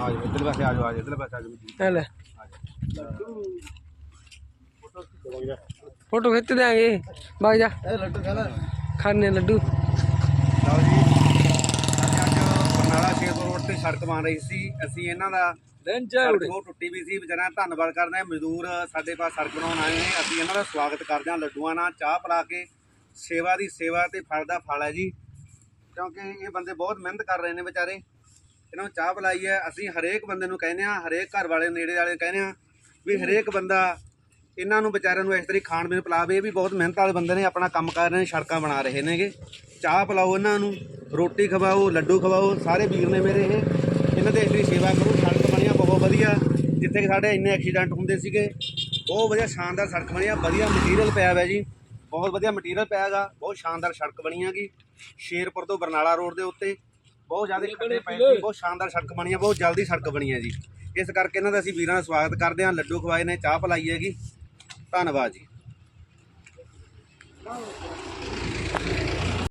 ਆ ਜਾਓ ਇੱਧਰ ਪਾਸੇ ਆ ਜਾਓ ਆ ਜਾਓ ਇੱਧਰ ਪਾਸੇ ਆ ਜਾਓ। ਇਹ ਲੈ। ਫੋਟੋ ਖਿੱਚ ਦਿਆਂਗੇ। ਭਾਗ ਜਾ। ਲੱਡੂ ਖਾਣੇ ਲੱਡੂ। ਲਓ ਜੀ। ਅਸੀਂ ਅੱਜ ਬਰਨਾਲਾ ਸ਼ੇਰਪੁਰ ਰੋਡ ਤੇ ਸੜਕ ਬਣ ਰਹੀ ਸੀ। ਅਸੀਂ ਇਹਨਾਂ ਦਾ ਸੜਕ ਬਹੁਤ ਟੁੱਟੀ ਵੀ ਸੀ। ਵਿਚਾਰਿਆਂ ਦਾ ਧੰਨਵਾਦ ਕਰਦੇ ਹਾਂ। ਮਜ਼ਦੂਰ ਸਾਡੇ ਪਾਸ ਸੜਕ ਬਣਾਉਣ ਆਏ ਨੇ। ਅਸੀਂ ਇਹਨਾਂ ਦਾ ਸਵਾਗਤ ਕਰਦੇ ਹਾਂ ਲੱਡੂਆਂ ਨਾਲ। ਚਾਹ ਪਿਲਾ ਕੇ ਸੇਵਾ ਦੀ ਸੇਵਾ ਤੇ ਫਲ ਦਾ ਫਲ ਹੈ ਜੀ। ਕਿਉਂਕਿ ਇਹ ਬੰਦੇ ਬਹੁਤ ਮਿਹਨਤ ਕਰ ਰਹੇ ਨੇ ਵਿਚਾਰੇ। ਇਹਨਾਂ ਨੂੰ ਚਾਹ ਪਿਲਾਈ ਹੈ ਅਸੀਂ ਹਰੇਕ ਬੰਦੇ ਨੂੰ ਕਹਿੰਦੇ ਆ ਹਰੇਕ ਘਰ ਵਾਲੇ ਨੇੜੇ ਵਾਲੇ ਕਹਿੰਦੇ ਆ ਵੀ ਹਰੇਕ ਬੰਦਾ ਇਹਨਾਂ ਨੂੰ ਵਿਚਾਰਿਆਂ ਨੂੰ ਇਸ ਤਰੀ ਖਾਣ ਪੀਣ ਪਿਲਾਵੇ ਇਹ ਵੀ ਬਹੁਤ ਮਿਹਨਤ ਵਾਲੇ ਬੰਦੇ ਨੇ ਆਪਣਾ ਕੰਮ ਕਰ ਰਹੇ ਨੇ ਸੜਕਾਂ ਬਣਾ ਰਹੇ ਨੇਗੇ। ਚਾਹ ਪਿਲਾਓ ਇਹਨਾਂ ਨੂੰ ਰੋਟੀ ਖਵਾਓ ਲੱਡੂ ਖਵਾਓ ਸਾਰੇ ਵੀਰ ਨੇ ਮੇਰੇ ਇਹ। ਇਹਨਾਂ ਦੇ ਇਸ ਤਰੀ ਸੇਵਾ ਕਰੋ ਸੜਕ ਬਣੀਆਂ ਬਹੁਤ ਵਧੀਆ। ਜਿੱਥੇ ਕਿ ਸਾਡੇ ਇੰਨੇ ਐਕਸੀਡੈਂਟ ਹੁੰਦੇ ਸੀਗੇ ਬਹੁਤ ਵਧੀਆ ਸ਼ਾਨਦਾਰ ਸੜਕ ਬਣੀ ਆ ਵਧੀਆ ਮਟੀਰੀਅਲ ਪਿਆ ਹੋਇਆ ਜੀ। ਬਹੁਤ ਵਧੀਆ ਮਟੀਰੀਅਲ ਪਿਆ ਹੈਗਾ ਬਹੁਤ ਸ਼ਾਨਦਾਰ ਸੜਕ ਬਣੀ ਹੈਗੀ ਸ਼ੇਰਪੁਰ ਤੋਂ ਬਰਨਾਲਾ ਰੋਡ ਦੇ ਉੱਤੇ ਬਹੁਤ ਜ਼ਿਆਦਾ ਖੱਡੇ ਪਏ ਸੀ ਬਹੁਤ ਸ਼ਾਨਦਾਰ ਸੜਕ ਬਣੀ ਆ ਬਹੁਤ ਜਲਦੀ ਸੜਕ ਬਣੀ ਹੈ ਜੀ। ਇਸ ਕਰਕੇ ਇਹਨਾਂ ਦਾ ਅਸੀਂ ਵੀਰਾਂ ਦਾ ਸਵਾਗਤ ਕਰਦੇ ਹਾਂ। ਲੱਡੂ ਖਵਾਏ ਨੇ ਚਾਹ ਪਿਲਾਈ ਹੈਗੀ। ਧੰਨਵਾਦ ਜੀ।